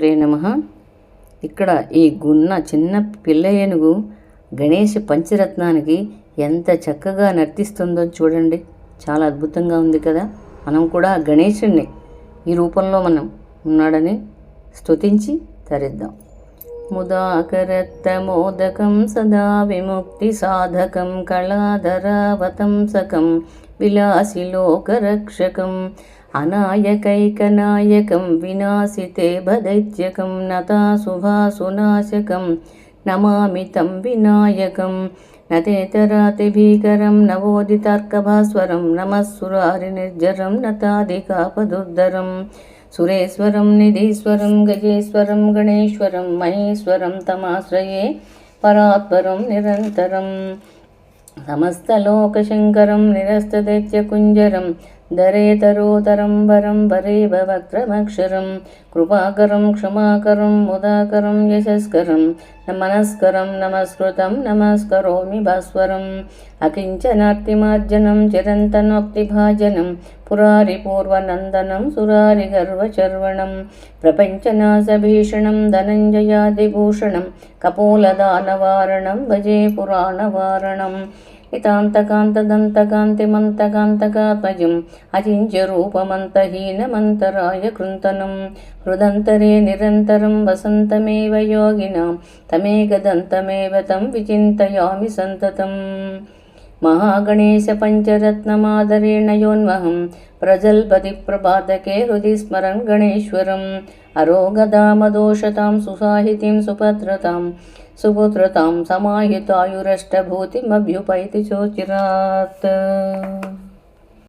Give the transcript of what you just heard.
శ్రీ నమ. ఇక్కడ ఈ గున్న చిన్న పిల్ల ఏనుగు గణేష్ పంచరత్నానికి ఎంత చక్కగా నర్తిస్తుందో చూడండి. చాలా అద్భుతంగా ఉంది కదా. మనం కూడా గణేషుణ్ణి ఈ రూపంలో మనం ఉన్నాడని స్తుతించి తరిద్దాం. ముదాకరత్తమోదకం సదా విముక్తి సాధకం కళాధరావతంసకం విలాసిలోకరక్షకం అనాయకైకనాయకం వినాశితే భదైత్యకం నతాశుభాసునాశకం నమామి తం వినాయకం. నతేతరాతిభీకరం నవోదితార్కభాస్వరం నమస్సురారి నిర్జరం నతాదికాపదుర్ధరం సురేశ్వరం నిధీశ్వరం గజేశ్వరం గణేశ్వరం మహేశ్వరం తమాశ్రయే పరాత్పరం నిరంతరం. సమస్తలోకశంకరం నిరస్తదైత్యకుంజరం ధరేతరోతరం వరం వరేవ వక్రమక్షరం కృపాకరం క్షమాకరం ముదాకరం యశస్కరం మనస్కరం నమస్కృతం నమస్కరోమి భాస్వరం అకించనార్తిమార్జనం చిరంతనోక్తిభాజనం పురారి పూర్వనందనం సురారి గర్వచర్వణం ప్రపంచనాశభీషణం ధనంజయాదిభూషణం కపోలదానవారణం భజే इतान्तकान्तदन्तकान्तिमन्तकान्तकामजम् अचिञ्चरूपमन्तहीनमन्तराय कृन्तनं हृदन्तरे निरन्तरं वसन्तमेव योगिनां तमेकदन्तमेव तं विचिन्तयामि सन्ततम् महागणेशपञ्चरत्नमादरेण योन्महं प्रजल्पतिप्रपातके हृदि स्मरन् गणेश्वरम् స్మరన్ గణేశ్వరం అరోగదామదోషతాం సుసాహితిం సుభద్రతాం సుపుత్రతాం సమాహితాయురష్టభూతిమభ్యుపైతి చోచిరాత్